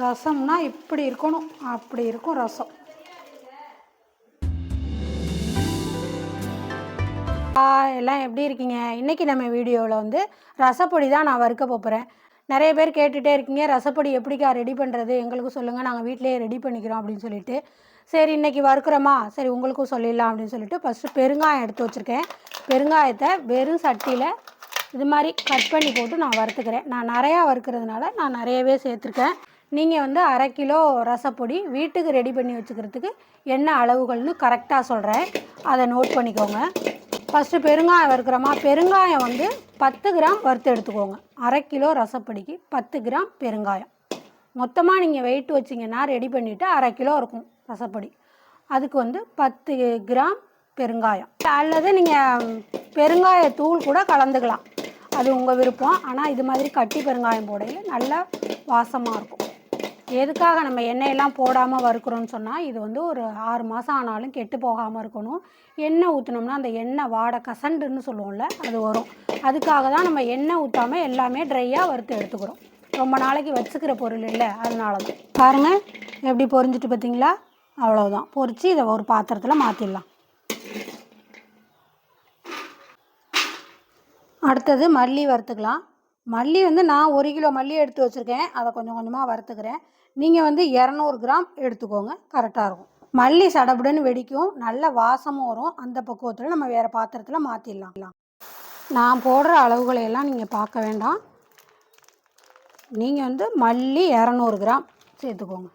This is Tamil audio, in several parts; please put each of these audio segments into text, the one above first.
ரசம்னா இப்படி இருக்கணும் அப்படி இருக்கும் ரசம். எல்லாம் எப்படி இருக்கீங்க? இன்றைக்கி நம்ம வீடியோவில் வந்து ரசப்பொடி தான் நான் வறுக்க போகிறேன் நிறைய பேர் கேட்டுகிட்டே இருக்கீங்க ரசப்பொடி எப்படிக்கா ரெடி பண்ணுறது எங்களுக்கு சொல்லுங்கள் நாங்கள் வீட்டிலேயே ரெடி பண்ணிக்கிறோம் அப்படின்னு சொல்லிட்டு. சரி இன்றைக்கி வறுக்கிறோமா? சரி உங்களுக்கும் சொல்லிடலாம் அப்படின்னு சொல்லிட்டு ஃபஸ்ட்டு பெருங்காயம் எடுத்து வச்சுருக்கேன். பெருங்காயத்தை வெறும் சட்டியில் இது மாதிரி கட் பண்ணி போட்டு நான் வறுத்துக்கிறேன். நான் நிறையா வறுக்கிறதுனால நான் நிறையவே சேர்த்துருக்கேன். நீங்கள் வந்து அரை கிலோ ரசப்பொடி வீட்டுக்கு ரெடி பண்ணி வச்சுக்கிறதுக்கு என்ன அளவுகள்னு கரெக்டாக சொல்கிறேன் அதை நோட் பண்ணிக்கோங்க. ஃபஸ்ட்டு பெருங்காயம் வறுக்கிறோமா? பெருங்காயம் வந்து பத்து கிராம் வறுத்து எடுத்துக்கோங்க. அரை கிலோ ரசப்பொடிக்கு பத்து கிராம் பெருங்காயம். மொத்தமாக நீங்கள் வெயிட் வச்சிங்கன்னா ரெடி பண்ணிவிட்டு அரை கிலோ இருக்கும் ரசப்பொடி. அதுக்கு வந்து பத்து கிராம் பெருங்காயம். அல்லது நீங்கள் பெருங்காய தூள் கூட கலந்துக்கலாம். அது உங்கள் விருப்பம். ஆனால் இது மாதிரி கட்டி பெருங்காயம் போடையில் நல்லா வாசமாக இருக்கும். எதுக்காக நம்ம எண்ணெயெல்லாம் போடாமல் வறுக்கிறோன்னு சொன்னால் இது வந்து ஒரு ஆறு மாதம் ஆனாலும் கெட்டு போகாமல் இருக்கணும். எண்ணெய் ஊற்றினோம்னா அந்த எண்ணெய் வாடை கசண்டுன்னு சொல்லுவோம்ல அது வரும். அதுக்காக தான் நம்ம எண்ணெய் ஊற்றாமல் எல்லாமே ட்ரையாக வறுத்து எடுத்துக்கிறோம். ரொம்ப நாளைக்கு வச்சுக்கிற பொருள் இல்லை அதனால தான். பாருங்கள் எப்படி பொரிஞ்சிட்டு பார்த்தீங்களா அவ்வளோதான் பொரித்து இதை ஒரு பாத்திரத்தில் மாற்றிடலாம் அடுத்தது மல்லி வறுத்துக்கலாம். மல்லி வந்து நான் ஒரு கிலோ மல்லி எடுத்து வச்சுருக்கேன். அதை கொஞ்சம் கொஞ்சமாக வறுத்துக்கிறேன். நீங்கள் வந்து இரநூறு கிராம் எடுத்துக்கோங்க கரெக்டாக இருக்கும். மல்லி சடபுடன்னு வெடிக்கும் நல்ல வாசமும் வரும். அந்த பக்குவத்தில் நம்ம வேறு பாத்திரத்தில் மாற்றிடலாம் நான் போடுற அளவுகளை எல்லாம் நீங்கள் பார்க்க வேண்டாம். நீங்கள் வந்து மல்லி இரநூறு கிராம் சேர்த்துக்கோங்க.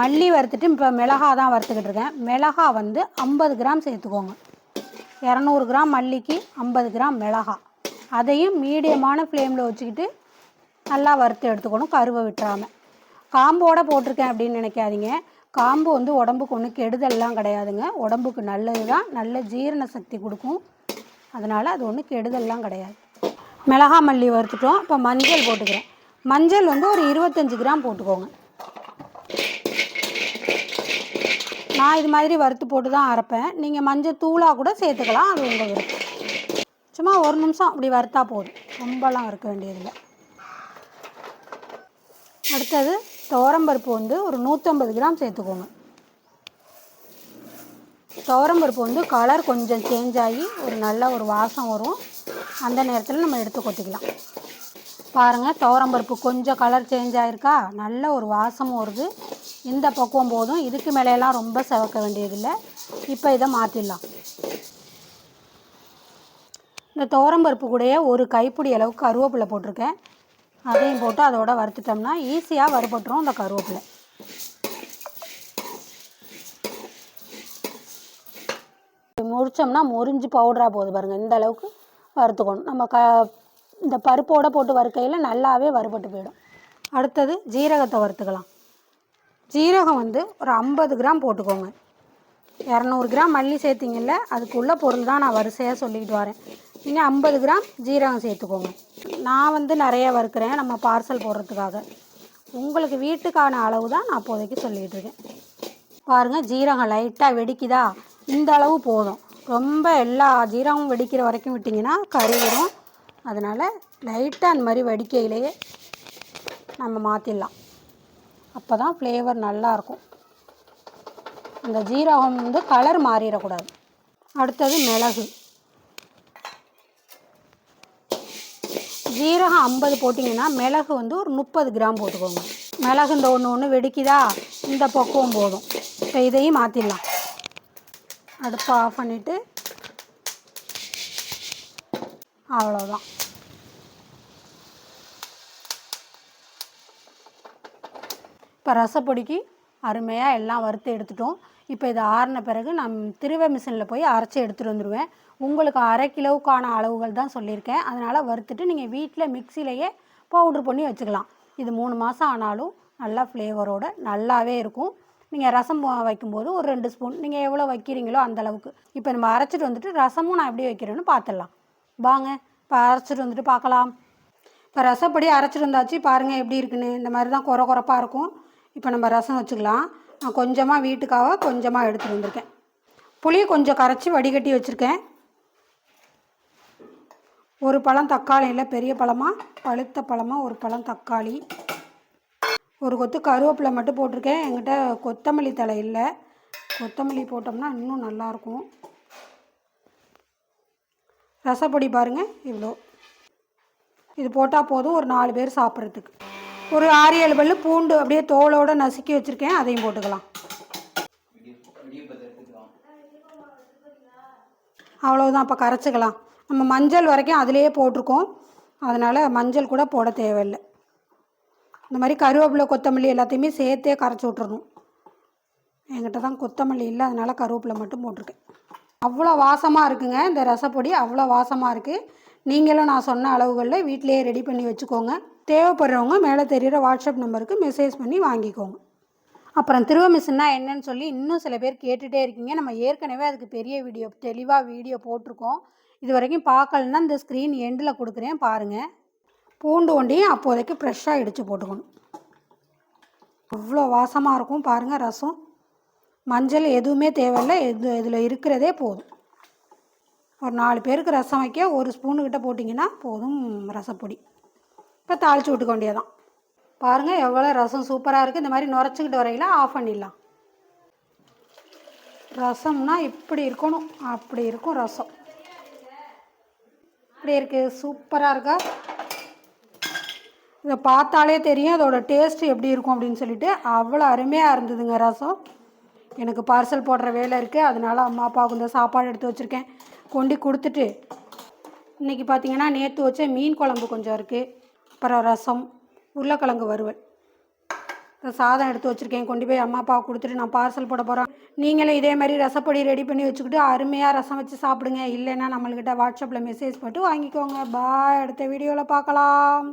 மல்லி வறுத்துட்டு இப்போ மிளகா தான் வறுத்துக்கிட்டு இருக்கேன். மிளகா வந்து ஐம்பது கிராம் சேர்த்துக்கோங்க. இரநூறு கிராம் மல்லிக்கு ஐம்பது கிராம் மிளகா. அதையும் மீடியமான ஃப்ளேமில் வச்சுக்கிட்டு நல்லா வறுத்து எடுத்துக்கணும் கருவை விட்டுறாமல் காம்போட போட்டிருக்கேன் அப்படின்னு நினைக்காதீங்க. காம்பு வந்து உடம்புக்கு ஒன்றும் கெடுதல்லாம் கிடையாதுங்க. உடம்புக்கு நல்லது தான் நல்ல ஜீரண சக்தி கொடுக்கும். அதனால் அது ஒன்றும் கெடுதல்லாம் கிடையாது. மிளகா மல்லி வறுத்துட்டோம். இப்போ மஞ்சள் போட்டுக்கிறேன். மஞ்சள் வந்து ஒரு இருபத்தஞ்சி கிராம் போட்டுக்கோங்க. நான் இது மாதிரி வறுத்து போட்டு தான் அரைப்பேன். நீங்கள் மஞ்சள் தூளாக கூட சேர்த்துக்கலாம். அது உங்கள் விருப்பம். சும்மா ஒரு நிமிஷம் அப்படி வறுத்தா போதும். ரொம்பலாம் வறுக்க வேண்டியதில்லை. அடுத்தது துவரம்பருப்பு வந்து ஒரு நூற்றம்பது கிராம் சேர்த்துக்கோங்க. துவரம்பருப்பு வந்து கலர் கொஞ்சம் சேஞ்ச் ஆகி ஒரு நல்ல ஒரு வாசம் வரும். அந்த நேரத்தில் நம்ம எடுத்து கொட்டிக்கலாம். பாருங்கள் துவரம்பருப்பு கொஞ்சம் கலர் சேஞ்ச் ஆகிருக்கா நல்ல ஒரு வாசமும் வருது. இந்த பக்குவம் போதும். இதுக்கு மேலேலாம் ரொம்ப செவக்க வேண்டியதில்லை. இப்போ இதை மாற்றிடலாம் இந்த துவரம்பருப்பு கூடயே ஒரு கைப்பிடி அளவுக்கு கருவேப்பிலை போட்டிருக்கேன். அதையும் போட்டு அதோட வறுத்துட்டோம்னா ஈஸியாக வறுபட்டுரும் இந்த கருவேப்பிலை. முறிச்சோம்னா முறிஞ்சு பவுடராக போகுது பாருங்கள் இந்த அளவுக்கு வறுத்துக்கணும். நம்ம க இந்த பருப்போட போட்டு வறுக்கையில் நல்லாவே வறுபட்டு போயிடும். அடுத்தது ஜீரகத்தை வறுத்துக்கலாம். ஜீரகம் வந்து ஒரு ஐம்பது கிராம் போட்டுக்கோங்க. இரநூறு கிராம் மல்லி சேர்த்திங்கல்ல அதுக்குள்ள பொருள் தான் நான் வரிசையாக சொல்லிக்கிட்டு வரேன். நீங்கள் ஐம்பது கிராம் ஜீரகம் சேர்த்துக்கோங்க. நான் வந்து நிறைய வறுக்கிறேன். நம்ம பார்சல் போடுறதுக்காக. உங்களுக்கு வீட்டுக்கான அளவு தான் நான் அப்போதைக்கு சொல்லிகிட்டு இருக்கேன். பாருங்கள் ஜீரகம் லைட்டாக வெடிக்குதா? இந்த அளவு போதும். ரொம்ப எல்லா ஜீரகமும் வெடிக்கிற வரைக்கும் விட்டிங்கன்னா கறி வரும். அதனால் லைட்டாக அந்த மாதிரி வெடிக்கையிலேயே நம்ம மாற்றிடலாம் அப்போ தான் ஃப்ளேவர் நல்லாயிருக்கும் அந்த ஜீரகம் வந்து கலர் மாறிடக்கூடாது. அடுத்தது மிளகு. ஜீரகம் ஐம்பது போட்டிங்கன்னா மிளகு வந்து ஒரு முப்பது கிராம் போட்டுக்கோங்க. மிளகு இந்த ஒன்று ஒன்று வெடிக்குதா? இந்த பக்குவம் போதும். இப்போ இதையும் மாற்றிடலாம் அடுப்பை ஆஃப் பண்ணிவிட்டு அவ்வளோதான் இப்போ ரசப்பொடிக்கு அருமையாக எல்லாம் வறுத்து எடுத்துட்டோம். இப்போ இதை ஆறின பிறகு நான் திருவை மிஷினில் போய் அரைச்சி எடுத்துகிட்டு வந்துடுவேன். உங்களுக்கு அரை கிலோவுக்கான அளவுகள் தான் சொல்லியிருக்கேன். அதனால் வறுத்துட்டு நீங்கள் வீட்டில் மிக்சிலேயே பவுட்ரு பண்ணி வச்சுக்கலாம். இது மூணு மாதம் ஆனாலும் நல்லா ஃப்ளேவரோட நல்லாவே இருக்கும். நீங்கள் ரசம் வைக்கும்போது ஒரு ரெண்டு ஸ்பூன் நீங்கள் எவ்வளோ வைக்கிறீங்களோ அந்தளவுக்கு இப்போ நம்ம அரைச்சிட்டு வந்துட்டு ரசமும் நான் எப்படி வைக்கிறேன்னு பார்த்துடலாம். வாங்க இப்போ அரைச்சிட்டு வந்துட்டு பார்க்கலாம். இப்போ ரசப்படி அரைச்சிட்டு வந்தாச்சு. பாருங்கள் எப்படி இருக்குன்னு. இந்த மாதிரி தான் குறை குறைப்பாக இருக்கும். இப்போ நம்ம ரசம் வச்சுக்கலாம். நான் கொஞ்சமாக வீட்டுக்காக கொஞ்சமாக எடுத்துகிட்டு வந்திருக்கேன். புளி கொஞ்சம் கரைச்சி வடிகட்டி வச்சுருக்கேன். ஒரு பழம் தக்காளி இல்லை பெரிய பழமாக பழுத்த பழமாக ஒரு பழம் தக்காளி. ஒரு கொத்து கருவேப்பிலை மட்டும் போட்டிருக்கேன். என்கிட்ட கொத்தமல்லி தழை இல்லை. கொத்தமல்லி போட்டோம்னா இன்னும் நல்லாயிருக்கும் ரசப்பொடி பாருங்கள் இவ்வளோ இது போட்டால் போதும் ஒரு நாலு பேர் சாப்பிட்றதுக்கு. ஒரு ஆறு ஏழு பல்லு பூண்டு அப்படியே தோலோடு நசுக்கி வச்சுருக்கேன் அதையும் போட்டுக்கலாம். அவ்வளோதான் இப்போ கரைச்சிக்கலாம். நம்ம மஞ்சள் வரைக்கும் அதிலேயே போட்டிருக்கோம். அதனால் மஞ்சள் கூட போட தேவையில்லை. இந்த மாதிரி கருவேப்பிலை கொத்தமல்லி எல்லாத்தையுமே சேர்த்தே கரைச்சி விட்றணும் என்கிட்ட தான் கொத்தமல்லி இல்லை அதனால் கருவேப்பிலை மட்டும் போட்டிருக்கேன். அவ்வளோ வாசமாக இருக்குங்க இந்த ரசப்பொடி அவ்வளோ வாசமாக இருக்குது நீங்களும் நான் சொன்ன அளவுகளில் வீட்டிலேயே ரெடி பண்ணி வச்சுக்கோங்க. தேவைப்படுறவங்க மேலே தெரிகிற வாட்ஸ்அப் நம்பருக்கு மெசேஜ் பண்ணி வாங்கிக்கோங்க. அப்புறம் திருவ மிஷின்னா என்னன்னு சொல்லி இன்னும் சில பேர் கேட்டுகிட்டே இருக்கீங்க. நம்ம ஏற்கனவே அதுக்கு பெரிய வீடியோ தெளிவாக வீடியோ போட்டிருக்கோம். இது வரைக்கும் பார்க்கலன்னா இந்த ஸ்க்ரீன் எண்டில் கொடுக்குறேன் பாருங்கள் பூண்டு ஒண்டியும் அப்போதைக்கு ஃப்ரெஷ்ஷாக இடித்து போட்டுக்கணும். அவ்வளோ வாசமாக இருக்கும் பாருங்கள் ரசம். மஞ்சள் எதுவுமே தேவையில்லை. எது இதில் இருக்கிறதே போதும். ஒரு நாலு பேருக்கு ரசம் வைக்க ஒரு ஸ்பூனுக்கிட்ட போட்டிங்கன்னா போதும் ரசப்பொடி. இப்போ தாளித்து விட்டுக்க வேண்டியதான் பாருங்கள் எவ்வளோ ரசம் சூப்பராக இருக்குது இந்த மாதிரி நுரைச்சிக்கிட்டு வரையில ஆஃப் பண்ணிடலாம். ரசம்னா இப்படி இருக்கணும். அப்படி இருக்கும் ரசம். இப்படி இருக்குது சூப்பராக இருக்கா? இதை பார்த்தாலே தெரியும் அதோட டேஸ்ட் எப்படி இருக்கும் அப்படின்னு சொல்லிட்டு. அவ்வளோ அருமையாக இருந்ததுங்க ரசம். எனக்கு பார்சல் போடுற வேலை இருக்குது அதனால அம்மா அப்பாவுக்கு இந்த சாப்பாடு எடுத்து வச்சுருக்கேன். கொண்டு கொடுத்துட்டு இன்றைக்கி பார்த்தீங்கன்னா நேற்று வச்ச மீன் குழம்பு கொஞ்சம் இருக்குது அப்புறம் ரசம் உருளைக்கிழங்கு வறுவல். சாதம் எடுத்து வச்சுருக்கேன். கொண்டு போய் அம்மா அப்பாவை கொடுத்துட்டு நான் பார்சல் போட போகிறேன் நீங்களும் இதே மாதிரி ரசப்பொடி ரெடி பண்ணி வச்சுக்கிட்டு அருமையாக ரசம் வச்சு சாப்பிடுங்க. இல்லைன்னா நம்மள்கிட்ட வாட்ஸ்அப்பில் மெசேஜ் போட்டு வாங்கிக்கோங்க. பாய் அடுத்த வீடியோவில் பார்க்கலாம்.